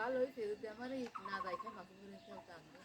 ভালো হয়েছে যদি আমার না যাই খাই মাছ